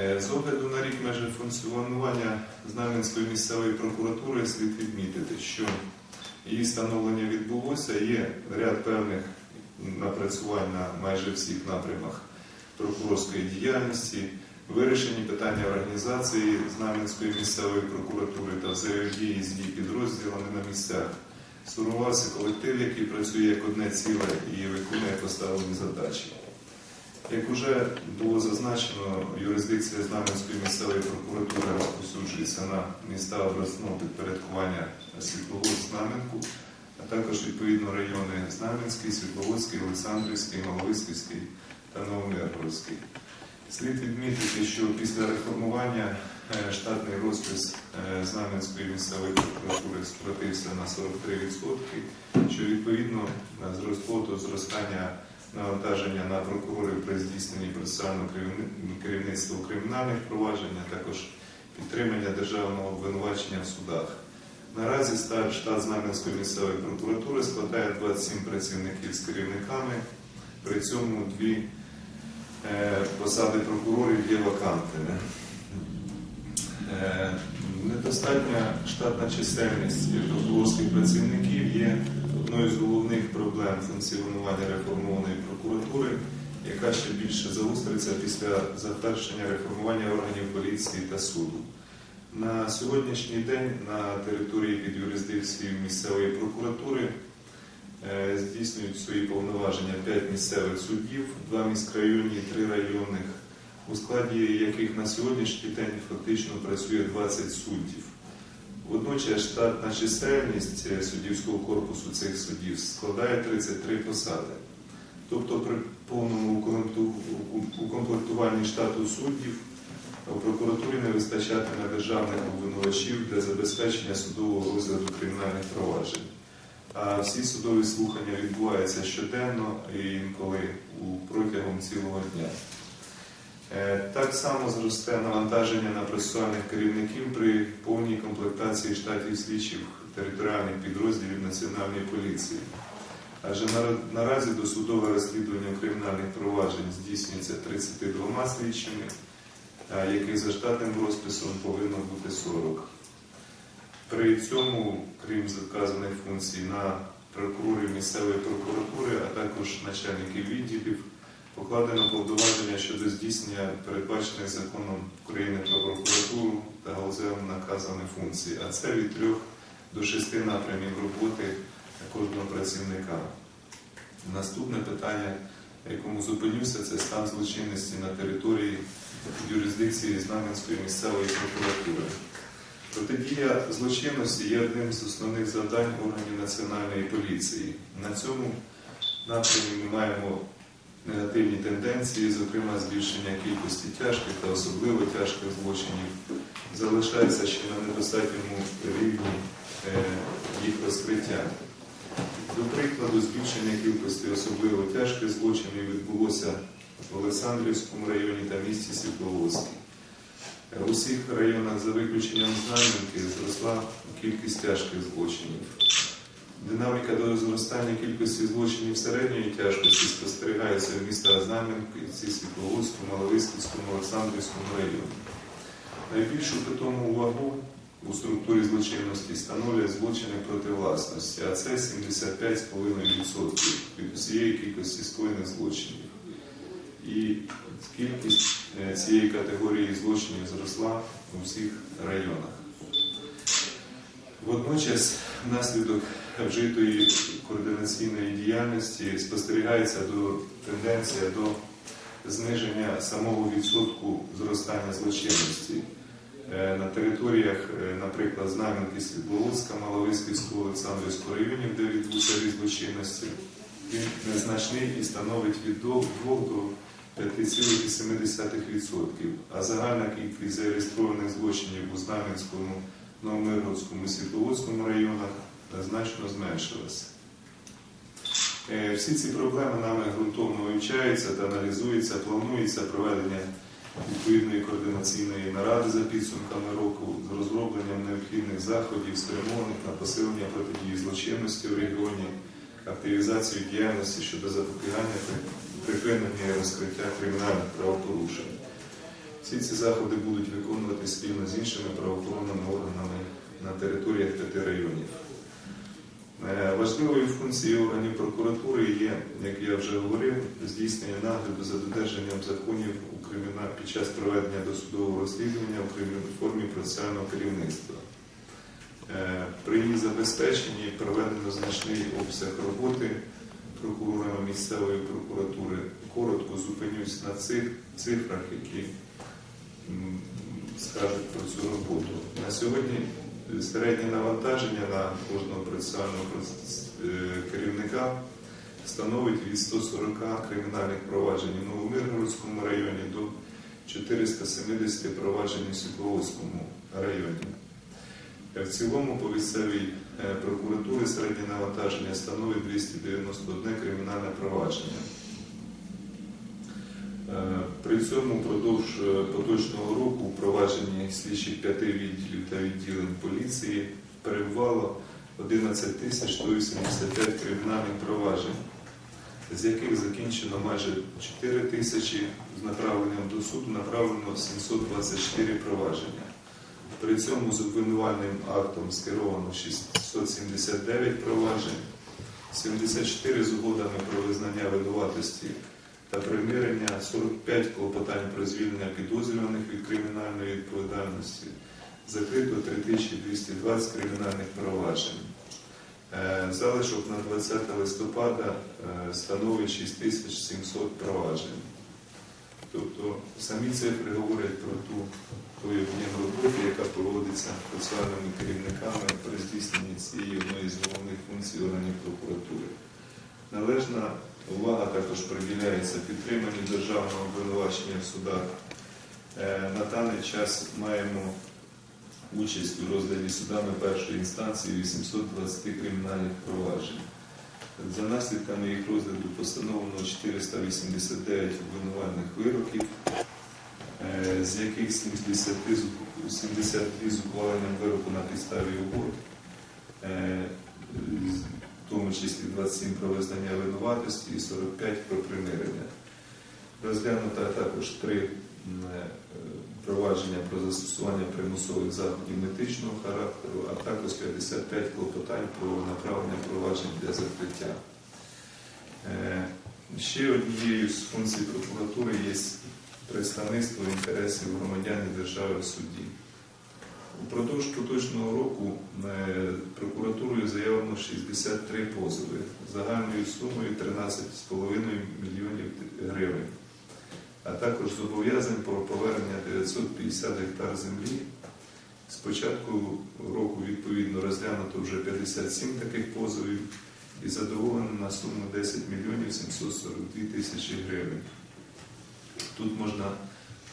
Е, З огляду на рік межі функціонування Знам'янської місцевої прокуратури слід відмітити, що її становлення відбулося, є ряд певних напрацювань на майже всіх напрямах прокурорської діяльності, вирішені питання організації Знам'янської місцевої прокуратури та взаємодії з її підрозділами на місцях. Сформувався колектив, який працює як одне ціле і виконує поставлені задачі. Як вже було зазначено, юрисдикція Знам'янської місцевої прокуратури розповсюджується на міста обласного підпорядкування Світловодськ, Знаменку, а також відповідно райони Знам'янський, Світловодський, Олександрівський, Маловиськівський та Новомиргородський. Слід відмітити, що після реформування е, штатний розпис е, Знам'янської місцевої прокуратури скоротився на 43%, що відповідно зросло до зростання навантаження на прокурорів при здійсненні процесуального керівництва у кримінальних провадженнях, також підтримання державного обвинувачення в судах. Наразі штат Знам'янської місцевої прокуратури складає 27 працівників з керівниками, при цьому дві е, посади прокурорів є вакантними. Е, Недостатня штатна чисельність прокурорських працівників є одною з головних проблем функціонування реформованої прокуратури, яка ще більше загостриться після завершення реформування органів поліції та суду. На сьогоднішній день на території під юрисдикцією місцевої прокуратури е, здійснюють свої повноваження 5 місцевих суддів, 2 міськрайонні 3 районних, у складі яких на сьогоднішній день фактично працює 20 суддів. Водночас штатна чисельність е, суддівського корпусу цих суддів складає 33 посади. Тобто при повному укомплектуванні штату суддів у прокуратурі не вистачатиме державних обвинувачів для забезпечення судового розгляду кримінальних проваджень. А всі судові слухання відбуваються щоденно і інколи протягом цілого дня. Е, Так само зросте навантаження на процесуальних керівників при повній комплектації штатів слідчих територіальних підрозділів Національної поліції. Адже наразі досудове розслідування кримінальних проваджень здійснюється 32 слідчими, а яких за штатним розписом повинно бути 40. При цьому, крім заказаних функцій, на прокурорів місцевої прокуратури, а також начальників відділів, покладено повноваження здійснення передбачених законом України про прокуратуру та галузевим наказами функцій, а це від трьох до шести напрямів роботи кожного працівника. Наступне питання, якому зупинюся, це стан злочинності на території юрисдикції Знам'янської місцевої прокуратури. Протидія злочинності є одним з основних завдань органів національної поліції. На цьому напрямі ми маємо негативні тенденції, зокрема збільшення кількості тяжких та особливо тяжких злочинів, залишається ще на недостатньому рівні е, їх розкриття. До прикладу, збільшення кількості особливо тяжких злочинів відбулося в Олександрівському районі та місті Світловодській. У всіх районах, за виключенням Знам'янки, зросла кількість тяжких злочинів. Динаміка до зростання кількості злочинів середньої тяжкості спостерігається в містах Знам'янці, Світловодському, Маловиськівському, Олександрівському районі. Найбільшу питому увагу у структурі злочинності становлять злочини проти власності, а це 75,5% від усієї кількості скоєних злочинів. І кількість е, цієї категорії злочинів зросла у всіх районах. Водночас, внаслідок вжитої координаційної діяльності спостерігається до тенденція до зниження самого відсотку зростання злочинності. Е, На територіях, е, наприклад, Знам'янки, Світловодська, Маловиськівського, Олександрівського районів, де відбувся ріст злочинності, він незначний і становить від 2 до 5,7%, а загальна кількість зареєстрованих злочинів у Знам'янському, Новомиргородському Світловодському районах значно зменшилася. Е, Всі ці проблеми нами ґрунтовно вивчаються та аналізуються, планується проведення відповідної координаційної наради за підсумками року з розробленням необхідних заходів, спрямованих на посилення протидії злочинності в регіоні, активізацію діяльності щодо запобігання при- припинення і розкриття кримінальних правопорушень. Всі ці заходи будуть виконувати спільно з іншими правоохоронними органами на територіях п'яти районів. Е, Важливою функцією органів прокуратури є, як я вже говорив, здійснення нагляду за додержанням законів під час проведення досудового розслідування кримі- формі процесуального керівництва. Е, При її забезпеченні проведено значний обсяг роботи прокурорами місцевої прокуратури. Коротко зупинюсь на цих цифрах, які скажуть про цю роботу. На сьогодні середнє навантаження на кожного процесуального е, керівника становить від 140 кримінальних проваджень у Новомиргородському районі до 470 проваджень у Світловодському районі. В цілому по місцевій е, прокуратурі середнє навантаження становить 291 кримінальне провадження. Е, При цьому впродовж е, поточного року у провадженні слідчих п'яти відділів та відділень поліції перебувало 11 тисяч 185 кримінальних проваджень, з яких закінчено майже 4 тисячі з направленням до суду направлено 724 провадження. При цьому з обвинувальним актом скеровано 679 проваджень, 74 з угодами про визнання винуватості та примирення, 45 клопотань про звільнення підозрюваних від кримінальної відповідальності, закрито 3220 кримінальних проваджень. Е, Залишок на 20 листопада е, становить 6700 проваджень. Тобто самі цифри говорять про ту той об'єм роботи, яка проводиться процесуальними керівниками при здійсненні цієї одної з головних функцій органів прокуратури. Належна увага також приділяється підтриманню державного обвинувачення в судах. Е, На даний час маємо участь у розгляді судами першої інстанції 820 кримінальних проваджень. За наслідками їх розгляду постановлено 489 обвинувальних вироків, е, з яких 70 з- 72 з ухваленням вироку на підставі угод, е, тому числі 27 про визнання винуватості і 45 про примирення. Розглянуто також три е, провадження про застосування примусових заходів медичного характеру, а також 55 клопотань про направлення проваджень для закриття. Е, Ще однією з функцій прокуратури є представництво інтересів громадян і держави в суді. Упродовж поточного року е, прокуратурою заявлено 63 позови загальною сумою 13,5 мільйонів гривень, а також зобов'язань про повернення 950 гектар землі. З початку року відповідно розглянуто вже 57 таких позовів і задоволено на суму 10 мільйонів 742 тисячі гривень. Тут можна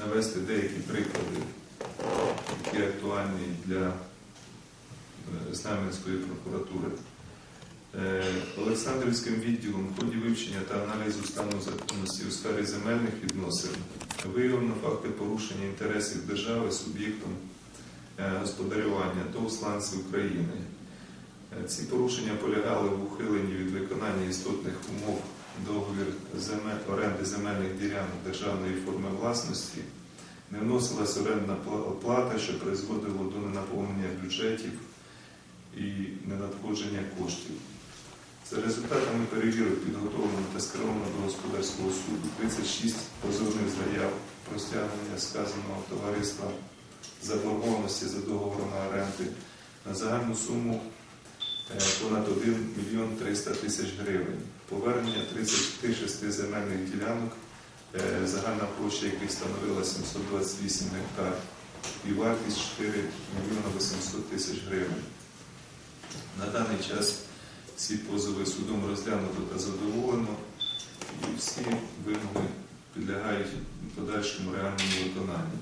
навести деякі приклади, які актуальні для е, Знам'янської прокуратури. Е, Олександрівським відділом в ході вивчення та аналізу стану законності у сфері земельних відносин виявлено факти порушення інтересів держави суб'єктом е, господарювання до сланців України. Ці порушення полягали в ухиленні від виконання істотних умов договір оренди земельних ділянок державної форми власності, не вносилась орендна пла- плата, що призводило до ненаповнення бюджетів і ненадходження коштів. За результатами перевірок підготовлено та скеровано до господарського суду 36 позовних заяв про стягнення сказаного товариства заборгованості за договором оренди на загальну суму е, понад 1 мільйон 300 тисяч гривень. Повернення 36 земельних ділянок, загальна площа яких становила 728 гектар і вартість 4 мільйона 800 тисяч гривень. На даний час ці позови судом розглянуто та задоволено, і всі вимоги підлягають подальшому реальному виконанню.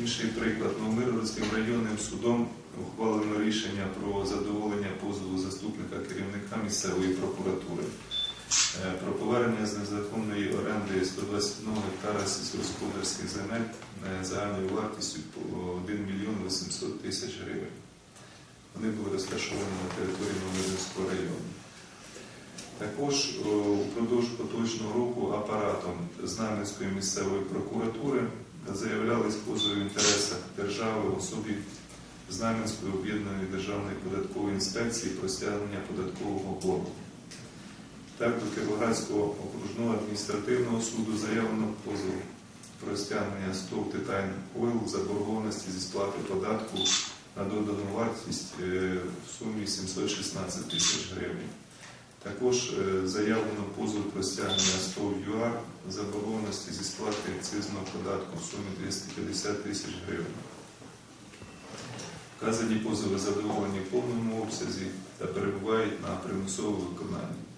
Інший приклад Новомиргородським районним судом ухвалено рішення про задоволення позову заступника керівника місцевої прокуратури е, про повернення з незаконної оренди 121 гектара сільськогосподарських земель е, загальною вартістю по 1 мільйон 800 тисяч гривень. Вони були розташовані на території Новомиргородського району. Також упродовж поточного року апаратом Знам'янської місцевої прокуратури заявлялись позови в інтересах держави особі Знам'янської об'єднаної державної податкової інспекції про стягнення податкового боргу. Так, до Кіровоградського окружного адміністративного суду заявлено позов про стягнення СТОВ Титайн Ойл заборгованості зі сплати податку на додану вартість е, в сумі 716 тисяч гривень. Також е, заявлено позов про стягнення СТОВ ЮАР заборгованості зі сплати акцизного податку в сумі 250 тисяч гривень. Вказані позови задоволені в повному обсязі та перебувають на примусовому виконанні.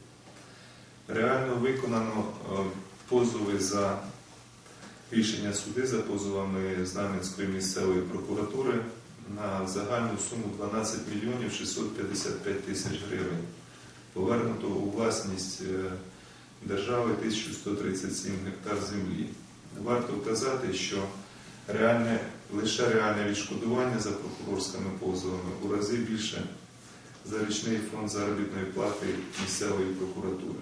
Реально виконано е, позови за рішення суди за позовами Знам'янської місцевої прокуратури на загальну суму 12 мільйонів 655 тисяч гривень. Повернуто у власність е, держави 1137 гектар землі. Варто вказати, що реальне, лише реальне відшкодування за прокурорськими позовами у рази більше за річний фонд заробітної плати місцевої прокуратури.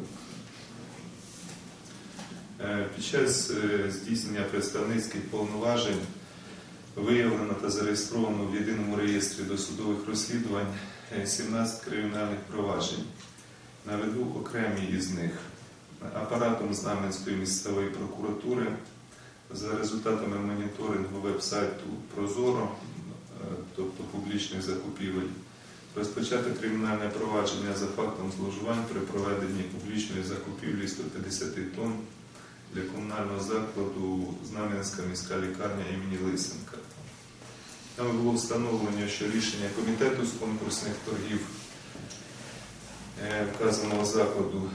Е, Під час е, здійснення представницьких повноважень виявлено та зареєстровано в єдиному реєстрі досудових розслідувань е, 17 кримінальних проваджень. Наведу окремі із них. Апаратом Знаменської місцевої прокуратури за результатами моніторингу веб-сайту Прозоро, е, тобто публічних закупівель, розпочато кримінальне провадження за фактом зловживань при проведенні публічної закупівлі 150 тонн для комунального закладу Знам'янська міська лікарня імені Лисенка. Там було встановлено, що рішення комітету з конкурсних торгів е, вказаного закладу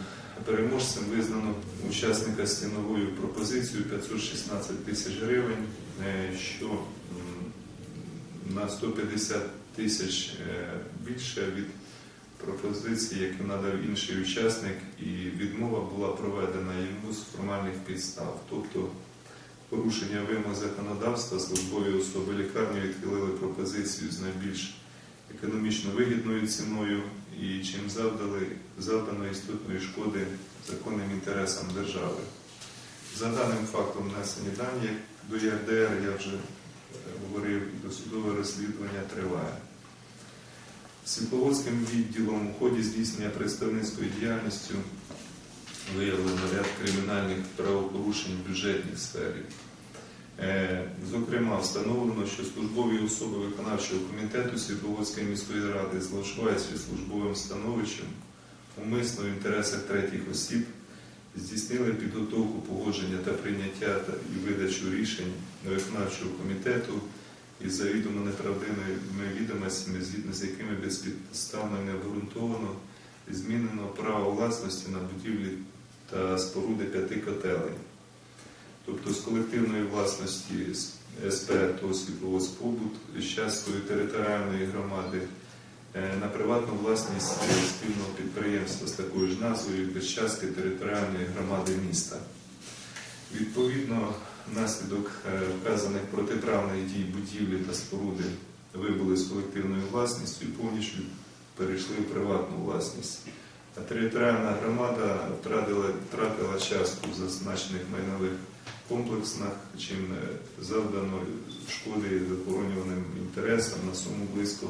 переможцем визнано учасника з ціновою пропозицією 516 тисяч гривень, е, що на 150 тисяч е, більше від пропозиції, яку надав інший учасник, і відмова була проведена йому з формальних підстав. Тобто порушення вимог законодавства службові особи лікарні відхилили пропозицію з найбільш економічно вигідною ціною і чим завдали завдано істотної шкоди законним інтересам держави. За даним фактом внесені дані до ЄРДР, я вже е, говорив, досудове розслідування триває. Світловодським відділом у ході здійснення представницької діяльності виявлено ряд кримінальних правопорушень в бюджетній сфері. Е, Зокрема, встановлено, що службові особи виконавчого комітету Світловодської міської ради зловживають службовим становищем умисно в інтересах третіх осіб, здійснили підготовку погодження та прийняття і видачу рішень виконавчого комітету із завідомо неправдивими відомостями, згідно з якими безпідставно і необґрунтовано змінено право власності на будівлі та споруди п'яти котелень. Тобто з колективної власності з СП ТО «Світловодспобут» Щаської територіальної громади е, на приватну власність спільного підприємства з такою ж назвою Безчаської територіальної громади міста. Відповідно, внаслідок е, вказаних протиправних дій будівлі та споруди вибули з колективною власністю і повністю перейшли в приватну власність. А територіальна громада втратила, втратила частку зазначених майнових комплексах, чим е, завдано шкоди захоронюваним інтересам на суму близько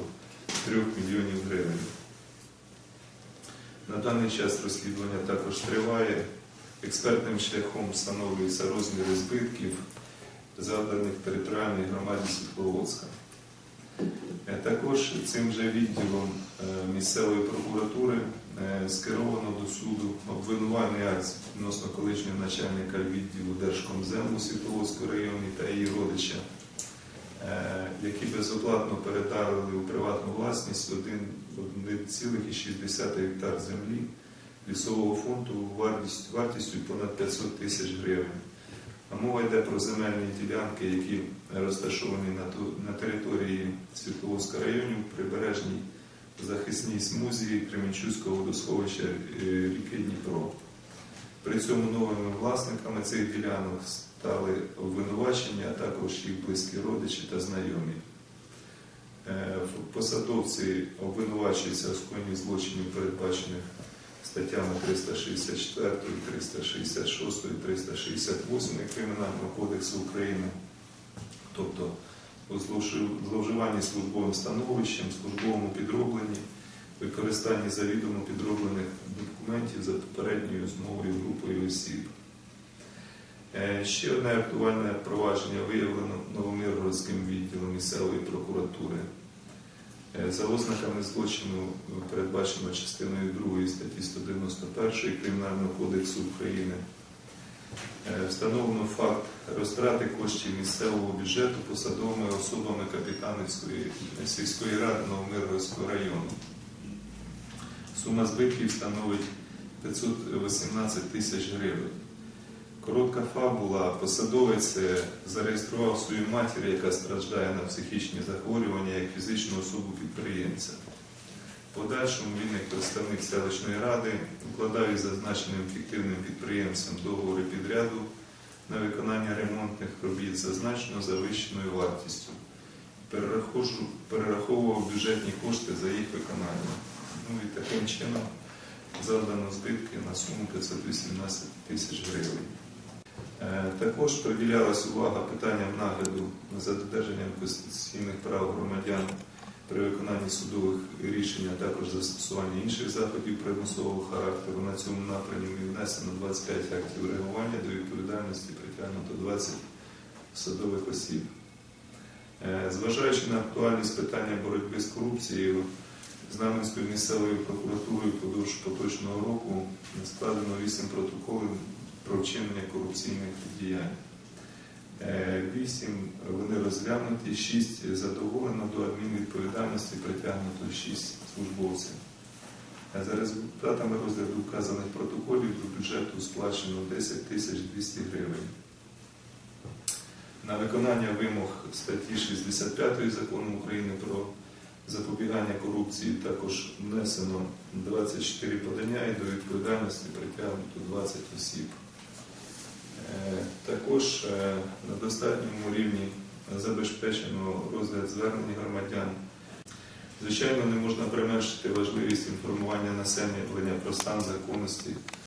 3 мільйонів гривень. На даний час розслідування також триває. Експертним шляхом встановлюються розміри збитків, завданих територіальній громаді Світловодська. Е, Також цим же відділом е, місцевої прокуратури е, скеровано до суду обвинувальний акт відносно колишнього начальника відділу Держкомзему у Світловодському районі та її родича, які безоплатно передали у приватну власність 1,6 гектар землі лісового фонду вартість- вартістю понад 500 тисяч гривень. А мова йде про земельні ділянки, які розташовані на, ту- на території Світловодського району в прибережній захисній смузі Кременчуцького водосховища е, ріки Дніпро. При цьому новими власниками цих ділянок стали обвинувачені, а також їх близькі родичі та знайомі. Е, Посадовці обвинувачуються у скоєнні злочинів, передбачених статтями 364, 366, 368 Кримінального кодексу України. тобто у зловживанні службовим становищем, службовому підробленні, використанні завідомо підроблених документів за попередньою змовою групою осіб. Е, Ще одне актуальне провадження виявлено Новомиргородським відділом місцевої прокуратури. Е, За ознаками злочину передбачено частиною 2 статті 191 Кримінального кодексу України. Е, Встановлено факт розтрати коштів місцевого бюджету посадовими особами Капітанівської сільської ради Новомиргородського району. Сума збитків становить 518 тисяч гривень. Коротка фабула. Посадовець е, зареєстрував свою матір, яка страждає на психічні захворювання як фізичну особу підприємця. Подальшому він, як представник селищної ради, укладав із зазначеним фіктивним підприємцем договори підряду на виконання ремонтних робіт за значно завищеною вартістю. Перераховував бюджетні кошти за їх виконання. Ну і таким чином завдано збитки на суму 518 тисяч гривень. Е, Також приділялась увага питанням нагляду за додержанням конституційних прав громадян при виконанні судових рішень, а також застосування інших заходів примусового характеру. На цьому напрямі внесено 25 актів реагування до відповідальності притягнуто 20 садових осіб. Е, Зважаючи на актуальність питання боротьби з корупцією, Знаменською місцевою прокуратурою впродовж поточного року складено 8 протоколів про вчинення корупційних діянь. Е, Вісім вони розглянуті, шість задоволено до адмінвідповідальності притягнуто шість службовців. За результатами розгляду вказаних протоколів до бюджету сплачено 10 тисяч 200 гривень. На виконання вимог статті 65 закону України про запобігання корупції також внесено 24 подання і до відповідальності притягнуто 20 осіб. Е, Також е, на достатньому рівні забезпечено розгляд звернень громадян. Звичайно, не можна применшити важливість інформування населення про стан законності